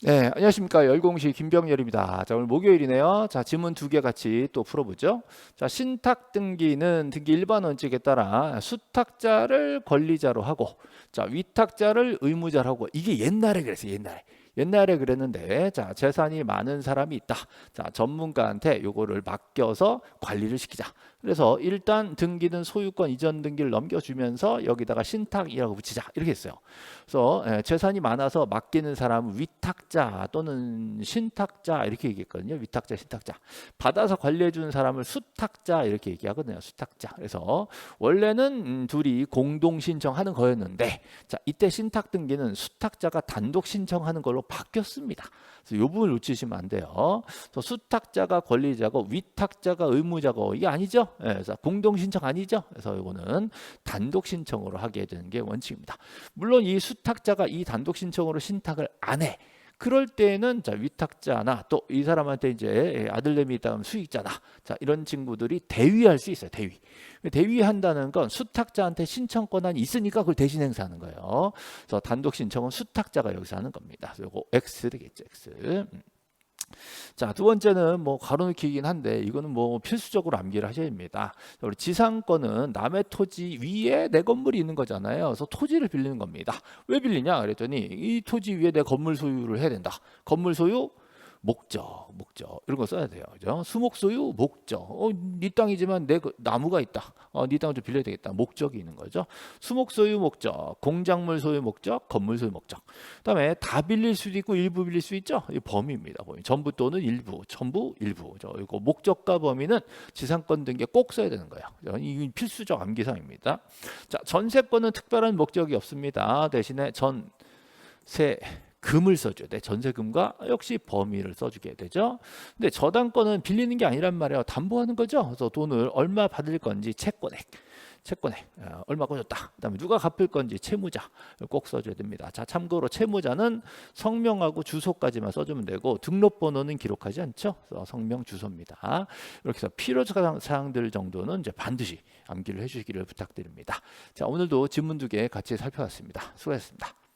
네, 안녕하십니까. 열공시 김병열입니다. 자, 오늘 목요일이네요. 자, 지문 두 개 같이 또 풀어보죠. 자, 신탁 등기는 등기 일반 원칙에 따라 수탁자를 권리자로 하고, 자, 위탁자를 의무자로 하고, 이게 옛날에 그랬어요, 옛날에. 옛날에 그랬는데, 자, 재산이 많은 사람이 있다. 자, 전문가한테 요거를 맡겨서 관리를 시키자. 그래서 일단 등기는 소유권 이전 등기를 넘겨주면서 여기다가 신탁이라고 붙이자. 이렇게 했어요. 그래서 예, 재산이 많아서 맡기는 사람은 위탁자 또는 신탁자 이렇게 얘기했거든요. 위탁자, 신탁자. 받아서 관리해 주는 사람을 수탁자 이렇게 얘기하거든요. 수탁자. 그래서 원래는 음, 둘이 공동 신청하는 거였는데 자, 이때 신탁 등기는 수탁자가 단독 신청하는 걸로 바뀌었습니다. 그래서 이 부분을 놓치시면 안 돼요. 그래서 수탁자가 권리자고 위탁자가 의무자고 이게 아니죠. 예, 그래서 공동 신청 아니죠. 그래서 이거는 단독 신청으로 하게 되는 게 원칙입니다. 물론 이 수탁자가 이 단독 신청으로 신탁을 안 해. 그럴 때는 자 위탁자나 또 이 사람한테 이제 아들내미 있다면 수익자나. 자 이런 친구들이 대위할 수 있어요 대위. 대위한다는 건 수탁자한테 신청 권한이 있으니까 그걸 대신 행사하는 거예요. 그래서 단독 신청은 수탁자가 여기서 하는 겁니다. 요거 X 되겠죠 X. 음. 자, 두 번째는 뭐 가로놓기이긴 한데 이거는 뭐 필수적으로 암기를 하셔야 됩니다. 자, 우리 지상권은 남의 토지 위에 내 건물이 있는 거잖아요. 그래서 토지를 빌리는 겁니다. 왜 빌리냐 그랬더니 이 토지 위에 내 건물 소유를 해야 된다. 건물 소유 목적, 목적 이런 거 써야 돼요. 그죠? 수목 소유 목적. 어, 네 땅이지만 내 그 나무가 있다. 어, 네 땅을 좀 빌려야 되겠다. 목적이 있는 거죠. 수목 소유 목적, 공작물 소유 목적, 건물 소유 목적. 그다음에 다 빌릴 수도 있고 일부 빌릴 수 있죠. 이 범위입니다. 범위. 전부 또는 일부, 전부 일부. 저 이거 목적과 범위는 지상권 등기에 꼭 써야 되는 거예요. 그죠? 이건 필수적 암기사항입니다. 자, 전세권은 특별한 목적이 없습니다. 대신에 전세 금을 써줘야 돼. 전세금과 역시 범위를 써주게 되죠. 근데 저당권은 빌리는 게 아니란 말이에요. 담보하는 거죠. 그래서 돈을 얼마 받을 건지 채권액. 채권액 어, 얼마 꽂았다. 그다음에 누가 갚을 건지 채무자 꼭 써줘야 됩니다. 자 참고로 채무자는 성명하고 주소까지만 써주면 되고 등록번호는 기록하지 않죠. 성명 주소입니다. 이렇게 해서 필요 사항들 정도는 이제 반드시 암기를 해주시기를 부탁드립니다. 자 오늘도 질문 두 개 같이 살펴봤습니다. 수고하셨습니다.